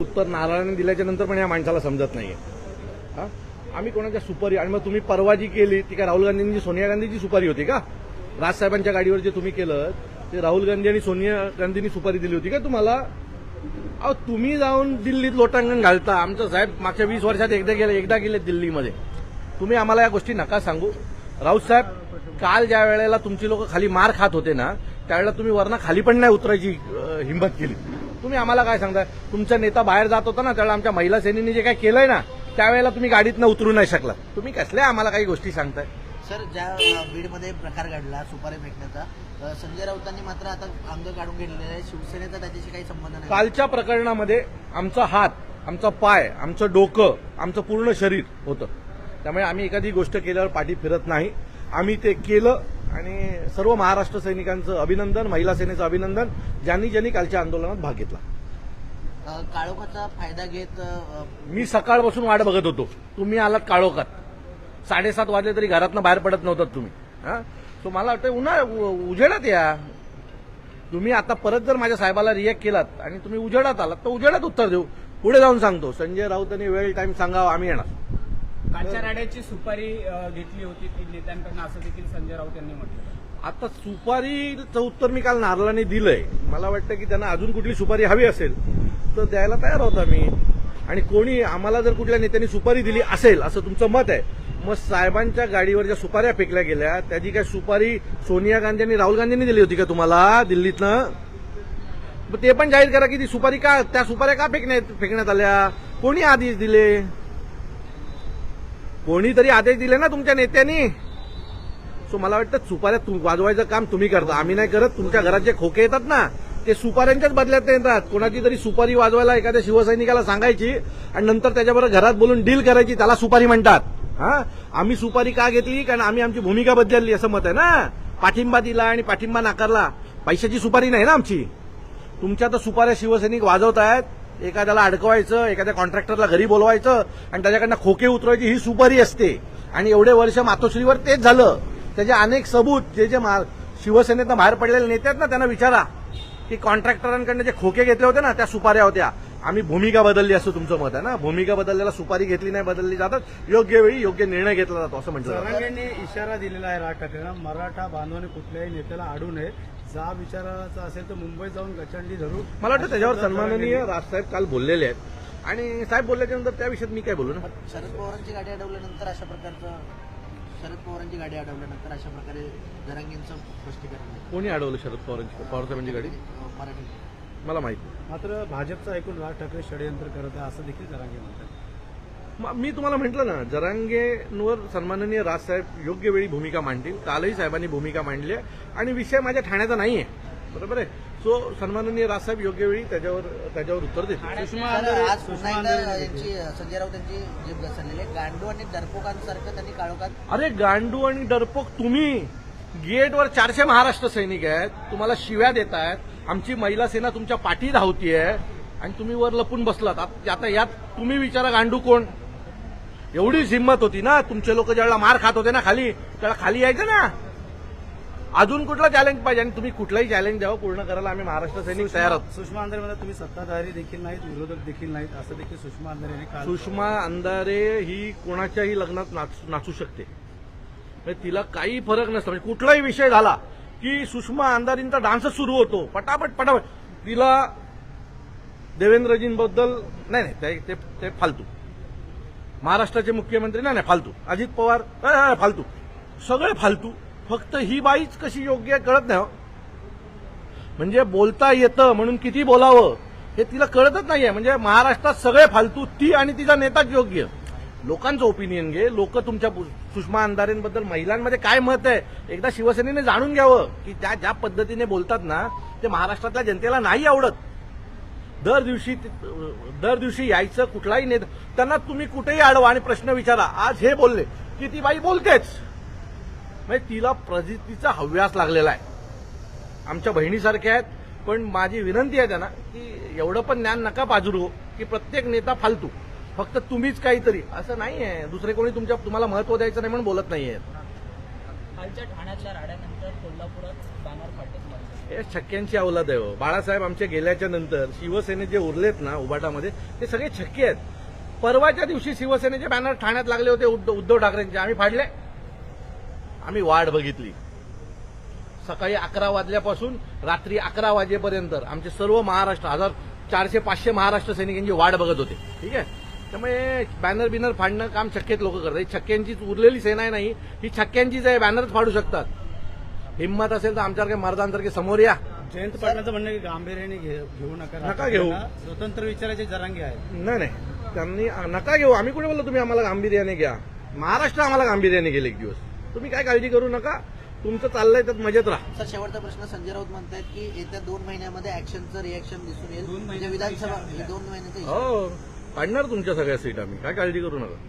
उत्तर नारायण दिल्याच्या नंतर पण या माणसाला समजत नाहीये. हा? आम्ही कोणाच्या सुपारी आणि मग तुम्ही परवा जी केली ती काय राहुल गांधींची सोनिया गांधीची सुपारी होती का? राजसाहेबांच्या गाडीवर जे तुम्ही केलं ते राहुल गांधी आणि सोनिया गांधींनी सुपारी दिली होती का तुम्हाला? अहो तुम्ही जाऊन दिल्लीत लोटांगण घालता. आमचं साहेब मागच्या वीस वर्षात एकदा गेले एकदा गेले दिल्लीमध्ये. तुम्ही आम्हाला या गोष्टी नका सांगू. राऊत साहेब काल ज्या वेळेला तुमची लोक खाली मार खात होते ना त्यावेळेला तुम्ही वरना खाली पण नाही उतरायची हिंमत केली. तुम्ही आम्हाला काय सांगताय? तुमचा नेता बाहेर जात होता ना त्यावेळेला आमच्या महिला सेनेनी जे काय केलंय ना त्यावेळेला तुम्ही गाडीतनं उतरू नाही शकला. तुम्ही कसल्या आम्हाला काही गोष्टी सांगताय? सर ज्या बीडमध्ये प्रकार घडला सुपारी फेकण्याचा अ, संजय राऊतांनी मात्र आता अंग काढून घेतलेलं आहे. शिवसेनेचा त्याच्याशी काही संबंध नाही. कालच्या प्रकरणामध्ये आमचा हात आमचा पाय आमचं डोकं आमचं पूर्ण शरीर होतं. त्यामुळे आम्ही एखादी गोष्ट केल्यावर पाठी फिरत नाही. आम्ही ते केलं आणि सर्व महाराष्ट्र सैनिकांचं अभिनंदन महिला सेनेचं अभिनंदन ज्यांनी ज्यांनी कालच्या आंदोलनात भाग घेतला. काळोखाचा फायदा घेत मी सकाळपासून वाट बघत होतो. तुम्ही आलात काळोखात. साडेसात वाजले तरी घरातनं बाहेर पडत नव्हतात तुम्ही. हा? सो मला वाटतं उन्हा उजेडात या. तुम्ही आता परत जर माझ्या साहेबाला रिॲक्ट केलात आणि तुम्ही उजेडात आलात तर उजेडात उत्तर देऊ. पुढे जाऊन सांगतो. संजय राऊतांनी वेळ टाइम सांगावा आम्ही येणार. कालच्या राड्याची सुपारी घेतली होती ती नेत्यांकडनं असं देखील संजय राऊत यांनी म्हटलं. आता सुपारीचं उत्तर मी काल नारळाने दिलंय. मला वाटतं की त्यांना अजून कुठली सुपारी हवी असेल तर द्यायला तयार होता मी आणि कोणी आम्हाला जर कुठल्या नेत्यांनी सुपारी दिली असेल असं तुमचं मत आहे मग साहेबांच्या गाडीवर ज्या सुपाऱ्या फेकल्या गेल्या त्याची काय सुपारी सोनिया गांधी आणि राहुल गांधींनी दिली होती का तुम्हाला दिल्लीतनं? मग ते पण जाहीर करा की ती सुपारी का त्या सुपाऱ्या का फेकण्यात फेकण्यात आल्या? कोणी आदेश दिले? कोणीतरी आदेश दिले ना तुमच्या नेत्यांनी? सो मला वाटतं सुपाऱ्या तु- वाजवायचं काम तुम्ही करता. आम्ही नाही करत. तुमच्या घरात जे खोके येतात ना ते सुपाऱ्यांच्याच बदल्यात येतात कोणाची तरी सुपारी वाजवायला एखाद्या शिवसैनिकाला सांगायची आणि नंतर त्याच्याबरोबर घरात बोलून डील करायची त्याला सुपारी म्हणतात. हा? आम्ही सुपारी का घेतली? कारण आम्ही आमची भूमिका बदलली असं मत आहे ना? पाठिंबा दिला आणि पाठिंबा नाकारला. पैशाची सुपारी नाही ना आमची. तुमच्या तर सुपाऱ्या शिवसैनिक वाजवत आहेत एखाद्याला अडकवायचं एखाद्या कॉन्ट्रॅक्टरला घरी बोलवायचं आणि त्याच्याकडनं खोके उतरवायची ही सुपारी असते. आणि एवढे वर्ष मातोश्रीवर तेच झालं. त्याचे अनेक सबूत जे जे मा- शिवसेनेतनं बाहेर पडलेले नेते आहेत ना त्यांना विचारा. की कॉन्ट्रॅक्टरांकडनं जे खोके घेतले होते ना त्या सुपाऱ्या होत्या. आम्ही भूमिका बदलली असं तुमचं मत आहे ना? भूमिका बदलल्याला सुपारी घेतली नाही बदलली जातात. योग्य वेळी योग्य निर्णय घेतला जातो असं म्हटलं इशारा दिलेला आहे राज ठाकरेंना मराठा बांधवाने कुठल्याही नेत्याला आडू नये. जा विचाराचा असेल तर मुंबईत जाऊन गचंडी धरू. मला वाटतं त्याच्यावर सन्माननीय राजसाहेब काल बोललेले आहेत. आणि साहेब बोलल्याच्या नंतर त्या विषयात मी काय बोलू ना? शरद पवारांची गाडी अडवल्यानंतर अशा प्रकारचं शरद पवारांची गाडी अडवल्यानंतर अशा प्रकारे जरांगींचं स्पष्टीकरण. कोणी अडवलं शरद पवारांची? पवारसाहेबांची गाडी? मराठी. मला माहिती मात्र भाजपचं ऐकून राज ठाकरे षडयंत्र करत आहे असं देखील जरांगे म्हणतात. म- मी तुम्हाला म्हटलं ना जरांगेंवर सन्माननीय राजसाहेब योग्य वेळी भूमिका मांडतील कालही साहेबांनी भूमिका मांडली आहे आणि विषय माझ्या ठाण्याचा नाही आहे बरोबर आहे? सो सन्माननीय राजसाहेब योग्य वेळी त्याच्यावर त्याच्यावर उत्तर देतील. सुषमा आज पुन्हा एकदा यांची संजय राऊत यांची जीभ घसरलेली आहे गांडू आणि डरपोकांसारखं त्यांनी काळोखात अरे गांडू आणि डरपोक तुम्ही. गेटवर चारशे महाराष्ट्र सैनिक आहेत तुम्हाला शिव्या देत आहेत आमची महिला सेना तुमच्या पाठी धावतीये आणि तुम्ही वर लपून बसलात. आत- आता यात तुम्ही विचारा गांडू कोण? एवढीच हिंमत होती ना तुमचे लोक ज्यावेळेला मार खात होते ना खाली त्याला खाली यायचं ना. अजून कुठला चॅलेंज पाहिजे आणि तुम्ही कुठलाही चॅलेंज द्यावं पूर्ण करायला आम्ही महाराष्ट्र सैनिक तयार आहोत. सुषमा अंधारे म्हणतात तुम्ही सत्ताधारी देखील नाहीत विरोधक देखील नाहीत असं देखील सुषमा अंधारे सुषमा अंधारे ही कोणाच्याही लग्नात नाच- नाचू शकते. म्हणजे तिला काही फरक नसतो. म्हणजे कुठलाही विषय झाला की सुषमा अंधारींचा डान्सच सुरू होतो. पटापट पटापट. तिला देवेंद्रजींबद्दल नाही नाही ते- ते ते फालतू. महाराष्ट्राचे मुख्यमंत्री नाही नाही फालतू. अजित पवार फालतू. सगळे फालतू. फक्त ही बाईच कशी योग्य आहे कळत नाही हो. म्हणजे बोलता येतं म्हणून किती बोलावं हे तिला कळतच नाहीये. म्हणजे महाराष्ट्रात सगळे फालतू ती आणि तिचा नेताच योग्य. लोकांचं ओपिनियन घे. लोक तुमच्या सुषमा अंधारेंबद्दल महिलांमध्ये काय मत आहे एकदा शिवसेनेने जाणून घ्यावं. की त्या ज्या पद्धतीने बोलतात ना ते महाराष्ट्रातल्या जनतेला नाही आवडत. दर दिवशी दर दिवशी यायचं कुठलाही नेत त्यांना तुम्ही कुठेही अडवा आणि प्रश्न विचारा. आज हे बोलले. की ती बाई बोलतेच. म्हणजे तिला प्रजितीचा हव्यास लागलेला आहे. आमच्या बहिणीसारख्या आहेत पण माझी विनंती आहे त्यांना की एवढं पण ज्ञान नका पाजरू हो, की प्रत्येक नेता फालतू. फक्त तुम्हीच काहीतरी. असं नाही आहे दुसरे कोणी तुमच्या तुम्हाला महत्त्व द्यायचं नाही म्हणून बोलत नाही आहेत कालच्या ठाण्याच्या राड्यानंतर कोल्हापुरात बॅनर फाटत हे छक्क्यांची अवलाद आहे हो. बाळासाहेब आमच्या गेल्याच्यानंतर शिवसेने जे उरलेत ना उबाटामध्ये ते सगळे छक्के आहेत. परवाच्या दिवशी शिवसेनेचे बॅनर ठाण्यात लागले होते उद्धव उद्धव ठाकरेंचे. आम्ही फाडले. आम्ही वाट बघितली. सकाळी अकरा वाजल्यापासून रात्री अकरा वाजेपर्यंत आमचे सर्व महाराष्ट्र हजार चारशे पाचशे महाराष्ट्र सैनिकांची वाट बघत होते. ठीक आहे? त्यामुळे बॅनर बिनर फाडणं काम छक्केत लोक करतात. ही छक्क्यांचीच उरलेली सेना आहे नाही ही? छक्क्यांचीच आहे बॅनरच फाडू शकतात. हिंमत असेल तर आमच्यासारख्या मर्दांसारखे समोर या. जयंत पाटलांचं म्हणणं आहे की गांभीर्याने घे- घेऊ नका. नका घेऊ. स्वतंत्र विचाराचे जरांगे आहेत. नाही नाही. त्यांनी नका घेऊ. आम्ही कुठे बोललो? तुम्ही आम्हाला गांभीर्याने घ्या. महाराष्ट्र आम्हाला गांभीर्याने गेले एक दिवस. तुम्ही काय काळजी करू नका? तुमचं चाललंय त्यात मजेत राहा. सर शेवटचा प्रश्न संजय राऊत म्हणतायत की येत्या दोन महिन्यामध्ये ऍक्शनचं रिएक्शन दिसून येईल. दोन म्हणजे विधानसभा. दोन महिन्याचा. हो. काढणार तुमच्या सगळ्या सीट आम्ही? काय काळजी करू नका.